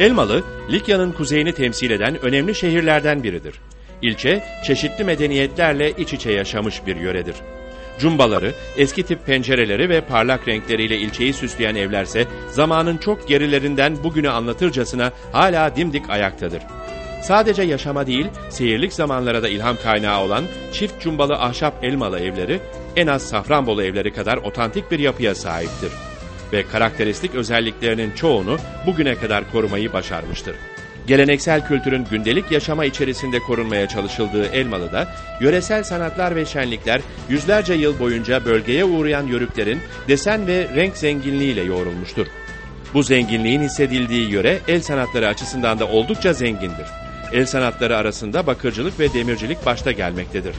Elmalı, Likya'nın kuzeyini temsil eden önemli şehirlerden biridir. İlçe, çeşitli medeniyetlerle iç içe yaşamış bir yöredir. Cumbaları, eski tip pencereleri ve parlak renkleriyle ilçeyi süsleyen evlerse zamanın çok gerilerinden bugünü anlatırcasına hala dimdik ayaktadır. Sadece yaşama değil, seyirlik zamanlara da ilham kaynağı olan çift cumbalı ahşap elmalı evleri en az Safranbolu evleri kadar otantik bir yapıya sahiptir. Ve karakteristik özelliklerinin çoğunu bugüne kadar korumayı başarmıştır. Geleneksel kültürün gündelik yaşama içerisinde korunmaya çalışıldığı Elmalı'da, yöresel sanatlar ve şenlikler yüzlerce yıl boyunca bölgeye uğrayan yörüklerin desen ve renk zenginliğiyle yoğrulmuştur. Bu zenginliğin hissedildiği yöre el sanatları açısından da oldukça zengindir. El sanatları arasında bakırcılık ve demircilik başta gelmektedir.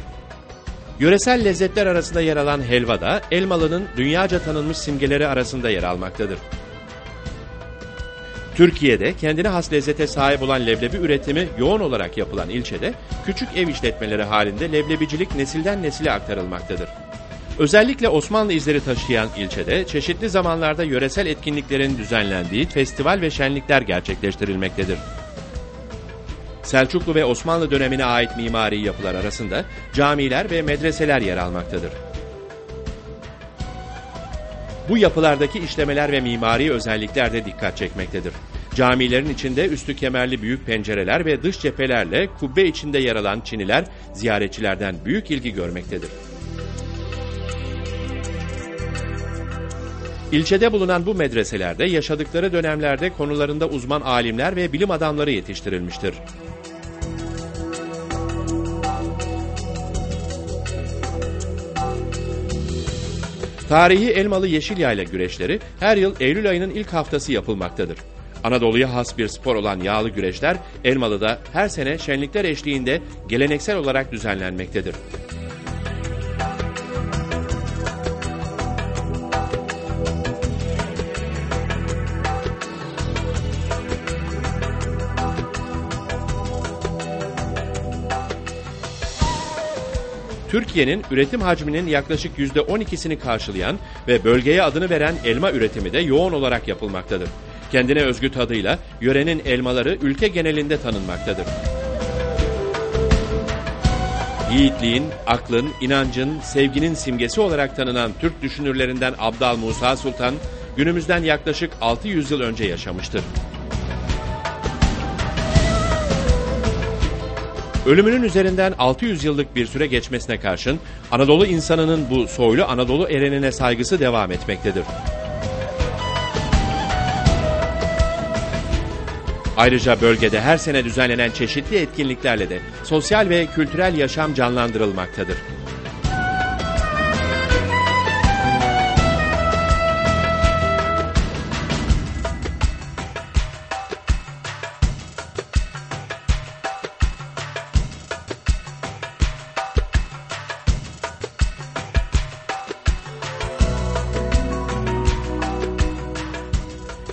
Yöresel lezzetler arasında yer alan helva da Elmalı'nın dünyaca tanınmış simgeleri arasında yer almaktadır. Türkiye'de kendine has lezzete sahip olan leblebi üretimi yoğun olarak yapılan ilçede küçük ev işletmeleri halinde leblebicilik nesilden nesile aktarılmaktadır. Özellikle Osmanlı izleri taşıyan ilçede çeşitli zamanlarda yöresel etkinliklerin düzenlendiği festival ve şenlikler gerçekleştirilmektedir. Selçuklu ve Osmanlı dönemine ait mimari yapılar arasında camiler ve medreseler yer almaktadır. Bu yapılardaki işlemeler ve mimari özellikler de dikkat çekmektedir. Camilerin içinde üstü kemerli büyük pencereler ve dış cephelerle kubbe içinde yer alan çiniler ziyaretçilerden büyük ilgi görmektedir. İlçede bulunan bu medreselerde yaşadıkları dönemlerde konularında uzman alimler ve bilim adamları yetiştirilmiştir. Tarihi Elmalı Yeşilyayla güreşleri her yıl Eylül ayının ilk haftası yapılmaktadır. Anadolu'ya has bir spor olan yağlı güreşler Elmalı'da her sene şenlikler eşliğinde geleneksel olarak düzenlenmektedir. Türkiye'nin üretim hacminin yaklaşık %12'sini karşılayan ve bölgeye adını veren elma üretimi de yoğun olarak yapılmaktadır. Kendine özgü tadıyla yörenin elmaları ülke genelinde tanınmaktadır. Yiğitliğin, aklın, inancın, sevginin simgesi olarak tanınan Türk düşünürlerinden Abdal Musa Sultan, günümüzden yaklaşık 600 yıl önce yaşamıştır. Ölümünün üzerinden 600 yıllık bir süre geçmesine karşın Anadolu insanının bu soylu Anadolu erenine saygısı devam etmektedir. Ayrıca bölgede her sene düzenlenen çeşitli etkinliklerle de sosyal ve kültürel yaşam canlandırılmaktadır.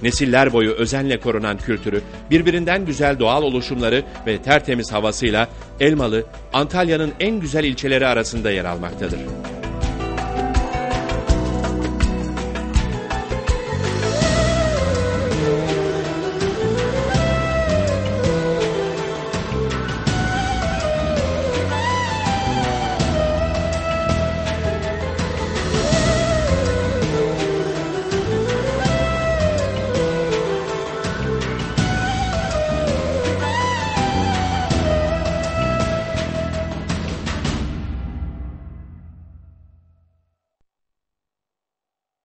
Nesiller boyu özenle korunan kültürü, birbirinden güzel doğal oluşumları ve tertemiz havasıyla Elmalı, Antalya'nın en güzel ilçeleri arasında yer almaktadır.